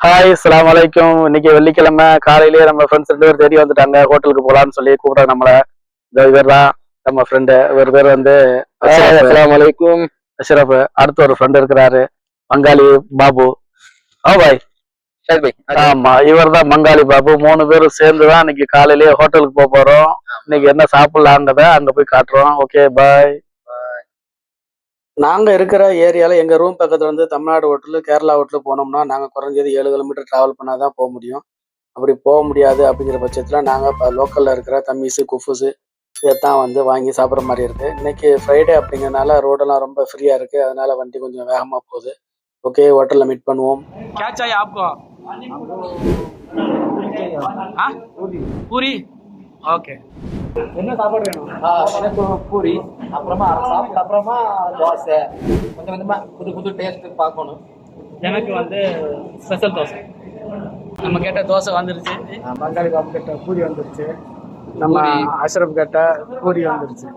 Hi அஸ்ஸலாமு அலைக்கும் இன்னைக்கு வெள்ளிக்கிழமை. காலையிலேயே நம்ம ஃப்ரெண்ட்ஸ் ரெண்டு பேர் தேடி வந்துட்டாங்க. ஹோட்டலுக்கு போலாம்னு சொல்லி கூப்பிட நம்மள. இந்த இவர் தான் நம்ம ஃப்ரெண்டு இவர் பேர் வந்து அஸ்ஸலாமு அலைக்கும் அஷ்ரப் அடுத்து ஒரு ஃப்ரெண்ட் இருக்கிறாரு. மங்காளி பாபு. ஆ பாய் ஆமா இவர் தான் மங்காளி பாபு. மூணு பேரும் சேர்ந்து தான் இன்னைக்கு காலையிலேயே ஹோட்டலுக்கு போக போறோம். இன்னைக்கு என்ன சாப்பிடலான்றத அங்க போய் காட்டுறோம். ஓகே பாய் நாங்கள் இருக்கிற ஏரியாவில் எங்கள் ரூம் பக்கத்தில் வந்து தமிழ்நாடு ஹோட்டலு கேரளா ஹோட்டலு போனோம்னா நாங்கள் குறைஞ்சது ஏழு கிலோமீட்டர் ட்ராவல் பண்ணால் தான் போக முடியும். அப்படி போக முடியாது அப்படிங்கிற பட்சத்தில் நாங்கள் இப்போ லோக்கலில் இருக்கிற தம்மிஸு குஃபுஸு இதைத்தான் வந்து வாங்கி சாப்பிட்ற மாதிரி இருக்குது இன்றைக்கி ஃப்ரைடே அப்படிங்கிறனால ரோடெல்லாம் ரொம்ப ஃப்ரீயாக இருக்குது அதனால் வண்டி கொஞ்சம் வேகமாக போகுது. ஓகே ஹோட்டலில் மீட் பண்ணுவோம். கேட்ச் பூரி? ஓகே என்ன சாப்பாடு வேணும்? எனக்கு பூரி அப்புறமா சாப்பிட்ட அப்புறமா தோசை. கொஞ்சம் கொஞ்சமா புது புது டேஸ்ட் பார்க்கணும். எனக்கு வந்து ஸ்பெஷல் தோசை. நம்ம கேட்ட தோசை வந்துருச்சு. பங்காளி பாபு கிட்ட பூரி வந்துருச்சு. நம்ம அஷ்ரப் கிட்ட பூரி வந்துருச்சு.